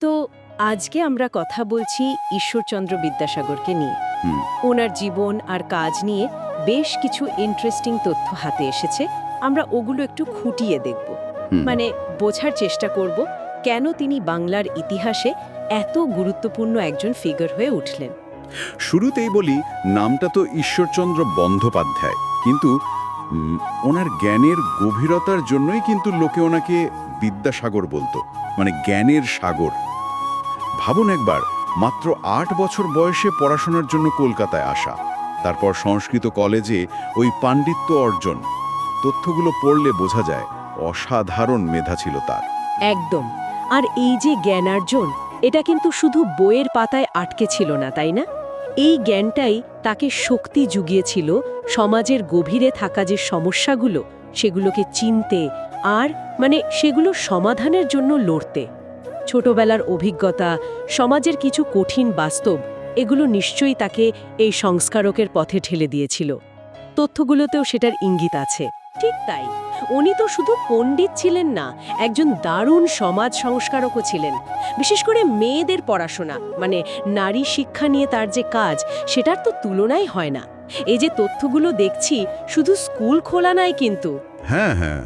তো আজকে আমরা কথা বলছি ঈশ্বরচন্দ্র বিদ্যাসাগরকে নিয়ে। ওনার জীবন আর কাজ নিয়ে বেশ কিছু ইন্টারেস্টিং তথ্য হাতে এসেছে। আমরা ওগুলো একটু খুঁটিয়ে দেখব। মানে বোঝার চেষ্টা করব কেন তিনি বাংলার ইতিহাসে এত গুরুত্বপূর্ণ একজন ফিগার হয়ে উঠলেন। শুরুতেই বলি নামটা তো ঈশ্বরচন্দ্র বন্দ্যোপাধ্যায়। কিন্তু ওনার জ্ঞানের গভীরতার জন্যই কিন্তু লোকে ওনাকে বিদ্যাসাগর বলতো। মানে জ্ঞানের সাগর। ভাবুন একবার, মাত্র আট বছর বয়সে পড়াশোনার জন্য কলকাতায় আসা। তারপর সংস্কৃত কলেজে ওই পাণ্ডিত্য অর্জন। তথ্যগুলো পড়লে বোঝা যায়, অসাধারণ মেধা ছিল তার। একদম। আর এই যে জ্ঞানার্জন, এটা কিন্তু শুধু বইয়ের পাতায় আটকে ছিল না, তাই না? এই জ্ঞানটাই তাকে শক্তি জুগিয়েছিল সমাজের গভীরে থাকা যে সমস্যাগুলো, সেগুলোকে চিনতে আর মানে সেগুলো সমাধানের জন্য লড়তে। ছোটবেলার অভিজ্ঞতা, সমাজের কিছু কঠিন বাস্তব, এগুলো নিশ্চয়ই তাকে এই সংস্কারকের পথে ঠেলে দিয়েছিল। তথ্যগুলোতেও সেটার ইঙ্গিত আছে। ঠিক তাই, উনি তো শুধু পণ্ডিত ছিলেন না, একজন দারুণ সমাজ সংস্কারকও ছিলেন। বিশেষ করে মেয়েদের পড়াশোনা মানে নারী শিক্ষা নিয়ে তার যে কাজ, সেটার তো তুলনাই হয় না। এই যে তথ্যগুলো দেখছি, শুধু স্কুল খোলা নাই কিন্তু। হ্যাঁ হ্যাঁ।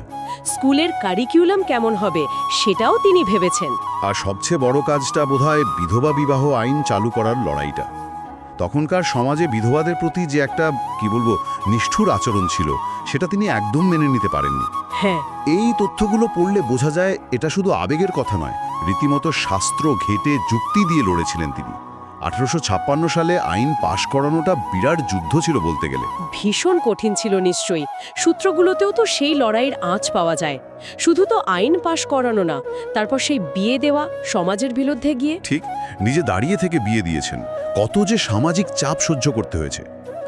স্কুলের কারিকিউলাম কেমন হবে সেটাও তিনি ভেবেছেন। আর সবচেয়ে বড় কাজটা বোধহয় বিধবা বিবাহ আইন চালু করার লড়াইটা। তখনকার সমাজে বিধবাদের প্রতি যে একটা কি বলব নিষ্ঠুর আচরণ ছিল সেটা তিনি একদম মেনে নিতে পারেননি। হ্যাঁ। এই তথ্যগুলো পড়লে বোঝা যায় এটা শুধু আবেগের কথা নয় রীতিমতো শাস্ত্র ঘেটে যুক্তি দিয়ে লড়েছিলেন তিনি। আঠারোশো ছাপ্পান্ন সালে আইন পাশ করানোটা বিরাট যুদ্ধ ছিল বলতে গেলে। ভীষণ কঠিন ছিল নিশ্চয়ই। সূত্রগুলোতেও তো সেই লড়াইয়ের আঁচ পাওয়া যায়। শুধু তো আইন পাশ করানো না তারপর সেই বিয়ে দেওয়া সমাজের বিরুদ্ধে গিয়ে। ঠিক নিজে দাঁড়িয়ে থেকে বিয়ে দিয়েছেন। কত যে সামাজিক চাপ সহ্য করতে হয়েছে।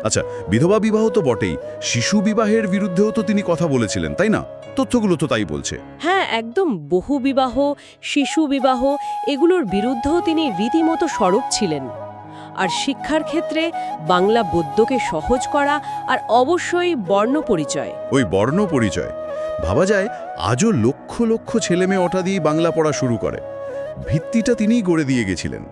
আচ্ছা বিধবা বিবাহ তো বটেই। শিশু বিবাহের বিরুদ্ধেও তো তিনি কথা বলেছিলেন তাই না? তথ্যগুলো তো তাই বলছে। হ্যাঁ একদম বহু বিবাহ শিশু বিবাহ এগুলোর বিরুদ্ধেও তিনি রীতিমতো স্বরূপ ছিলেন। আর শিক্ষার ক্ষেত্রে বাংলা বদ্যকে সহজ করা আর অবশ্যই বর্ণ পরিচয়। ওই বর্ণ পরিচয়। ভাবা যায় আজও লক্ষ লক্ষ ছেলেমেয়ে ওটা দিয়ে বাংলা পড়া শুরু করে। ভিত্তিটা তিনিই গড়ে দিয়ে গেছিলেন।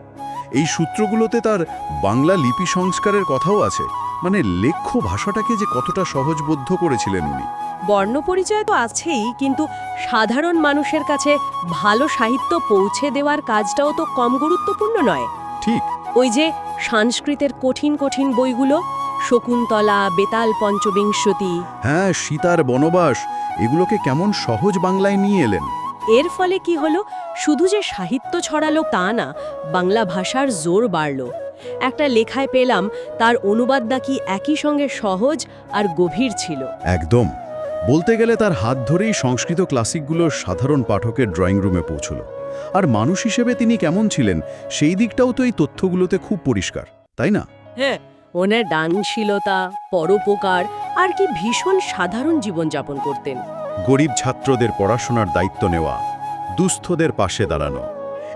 এই সূত্রগুলোতে তার বাংলা লিপি সংস্কারের কথাও আছে। মানে লেখ্য ভাষাটাকে যে কতটা সহজবোধ্য করেছিলেন উনি। বর্ণ পরিচয় তো আছেই কিন্তু সাধারণ মানুষের কাছে ভালো সাহিত্য পৌঁছে দেওয়ার কাজটাও তো কম গুরুত্বপূর্ণ নয়। ঠিক। ওই যে সংস্কৃতের কঠিন কঠিন বইগুলো শকুন্তলা বেতাল পঞ্চবিংশতি। হ্যাঁ সীতার বনবাস এগুলোকে কেমন সহজ বাংলায় নিয়ে এলেন। এর ফলে কি হলো? শুধু যে সাহিত্য ছড়ালো তা না বাংলা ভাষার জোর বাড়ল। একটা লেখায় পেলাম তার অনুবাদ নাকি একই সঙ্গে সহজ আর গভীর ছিল। একদম। বলতে গেলে তার হাত ধরেই সংস্কৃত ক্লাসিকগুলো সাধারণ পাঠকের ড্রয়িং রুমে পৌঁছল। আর মানুষ হিসেবে তিনি কেমন ছিলেন সেই দিকটাও তো এই তথ্যগুলোতে খুব পরিষ্কার তাই না? হ্যাঁ ওনার দানশীলতা পরোপকার আর কি ভীষণ সাধারণ জীবনযাপন করতেন। গরিব ছাত্রদের পড়াশোনার দায়িত্ব নেওয়া দুস্থদের পাশে দাঁড়ানো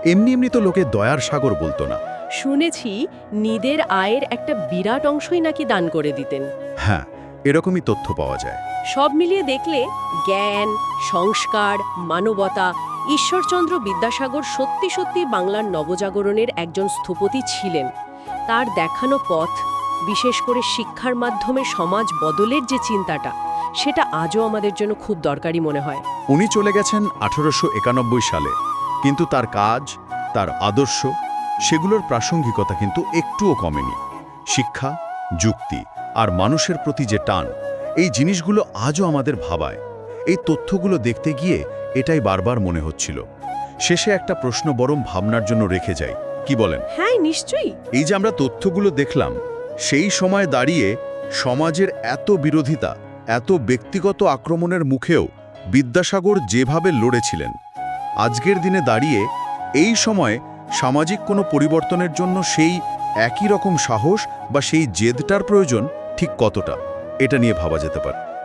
এমনি এমনি তো লোকে দয়ার সাগর বলতো না। শুনেছি নিদের আয়ের একটা বিরাট অংশই নাকি দান করে দিতেন। হ্যাঁ এরকমই তথ্য পাওয়া যায়। সব মিলিয়ে দেখলে জ্ঞান সংস্কার মানবতা ঈশ্বরচন্দ্র বিদ্যাসাগর সত্যি সত্যি বাংলার নবজাগরণের একজন স্থপতি ছিলেন। তার দেখানো পথ বিশেষ করে শিক্ষার মাধ্যমে সমাজ বদলের যে চিন্তাটা সেটা আজও আমাদের জন্য খুব দরকারি মনে হয়। উনি চলে গেছেন আঠারোশো একানব্বই সালে কিন্তু তার কাজ তার আদর্শ সেগুলোর প্রাসঙ্গিকতা কিন্তু একটুও কমেনি। শিক্ষা যুক্তি আর মানুষের প্রতি যে টান এই জিনিসগুলো আজও আমাদের ভাবায়। এই তথ্যগুলো দেখতে গিয়ে এটাই বারবার মনে হচ্ছিল। শেষে একটা প্রশ্ন বরং ভাবনার জন্য রেখে যাই। কি বলেন? হ্যাঁ নিশ্চয়ই। এই যে আমরা তথ্যগুলো দেখলাম সেই সময় দাঁড়িয়ে সমাজের এত বিরোধিতা এত ব্যক্তিগত আক্রমণের মুখেও বিদ্যাসাগর যেভাবে লড়েছিলেন আজকের দিনে দাঁড়িয়ে এই সময় সামাজিক কোনো পরিবর্তনের জন্য সেই একই রকম সাহস বা সেই জেদটার প্রয়োজন ঠিক কতটা? এটা নিয়ে ভাবা যেতে পারে।